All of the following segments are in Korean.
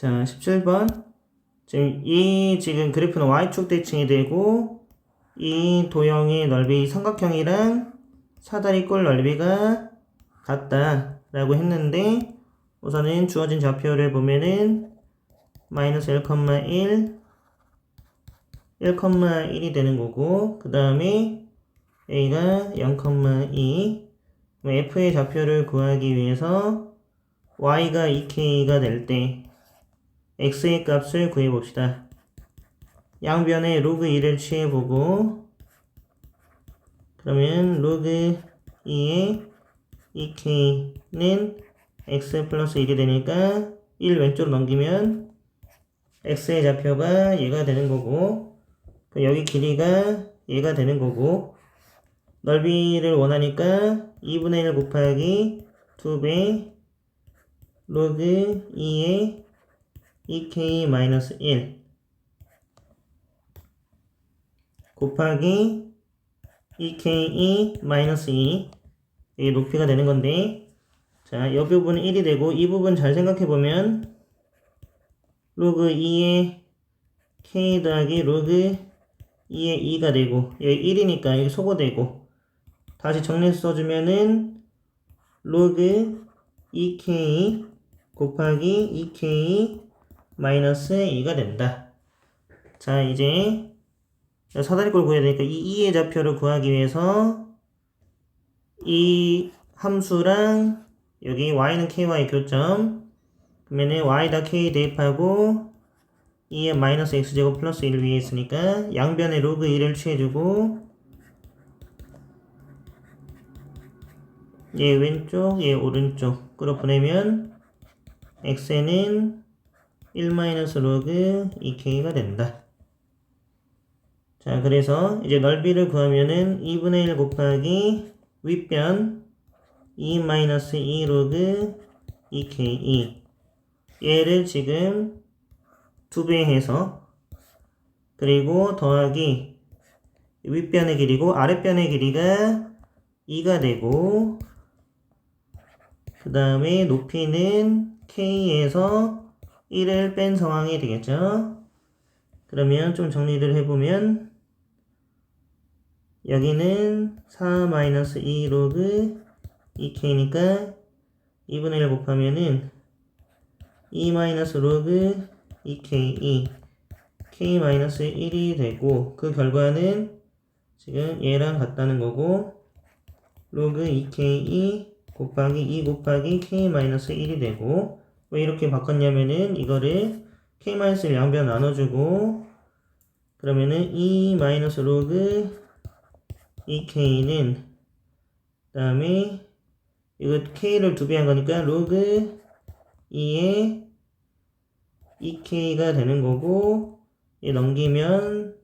자, 17번. 지금 이 지금 그래프는 y축 대칭이 되고 이 도형의 넓이 삼각형이랑 사다리 꼴 넓이가 같다라고 했는데 우선은 주어진 좌표를 보면은 마이너스 1,1 1,1이 되는 거고 그 다음에 a가 0,2 f의 좌표를 구하기 위해서 y가 2k가 될 때 x의 값을 구해봅시다. 양변에 로그 2를 취해보고 그러면 로그 2의 2k는 x 플러스 1이 되니까 1 왼쪽으로 넘기면 x의 좌표가 얘가 되는 거고 그 여기 길이가 얘가 되는 거고 넓이를 원하니까 2분의 1 곱하기 2배 로그 2의 2k 마이너스 1 곱하기 2k 마이너스 2 이게 높이가 되는 건데 자, 이 부분은 1이 되고 이 부분 잘 생각해 보면 로그 2의 k 더하기 로그 2의 2가 되고 여기 1이니까 여기 소거되고 다시 정리해서 써주면은 로그 2k 곱하기 2k 마이너스 2가 된다. 자 이제 사다리꼴 구해야 되니까 이 2의 좌표를 구하기 위해서 이 함수랑 여기 y는 ky 교점 그러면은 y다 k 대입하고 2의 마이너스 x제곱 플러스 1 위에 있으니까 양변에 로그 1을 취해주고 얘 왼쪽 얘 오른쪽으로 보내면 x는 1 마이너스 로그 2k가 된다. 자 그래서 이제 넓이를 구하면은 2분의 1 곱하기 윗변 2 마이너스 2 로그 2k2 얘를 지금 두 배 해서 그리고 더하기 윗변의 길이고 아랫변의 길이가 2가 되고 그 다음에 높이는 k에서 1을 뺀 상황이 되겠죠. 그러면 좀 정리를 해보면 여기는 4-2 로그 2k니까 2분의 1 곱하면은 2 마이너스 로그 2k2 k 마이너스 1이 되고 그 결과는 지금 얘랑 같다는 거고 로그 2k2 곱하기 2 곱하기 k 마이너스 1이 되고 왜 이렇게 바꿨냐면은 이거를 k 마이너스 1 양변 나눠주고 그러면은 2 마이너스 로그 2k는 그 다음에 이거 k를 두 배 한 거니까 로그 2에 2k가 되는 거고 얘 넘기면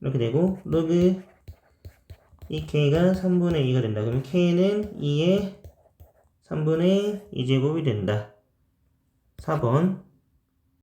이렇게 되고 로그 2k가 3분의 2가 된다. 그럼 k는 2의 3분의 2제곱이 된다. 4번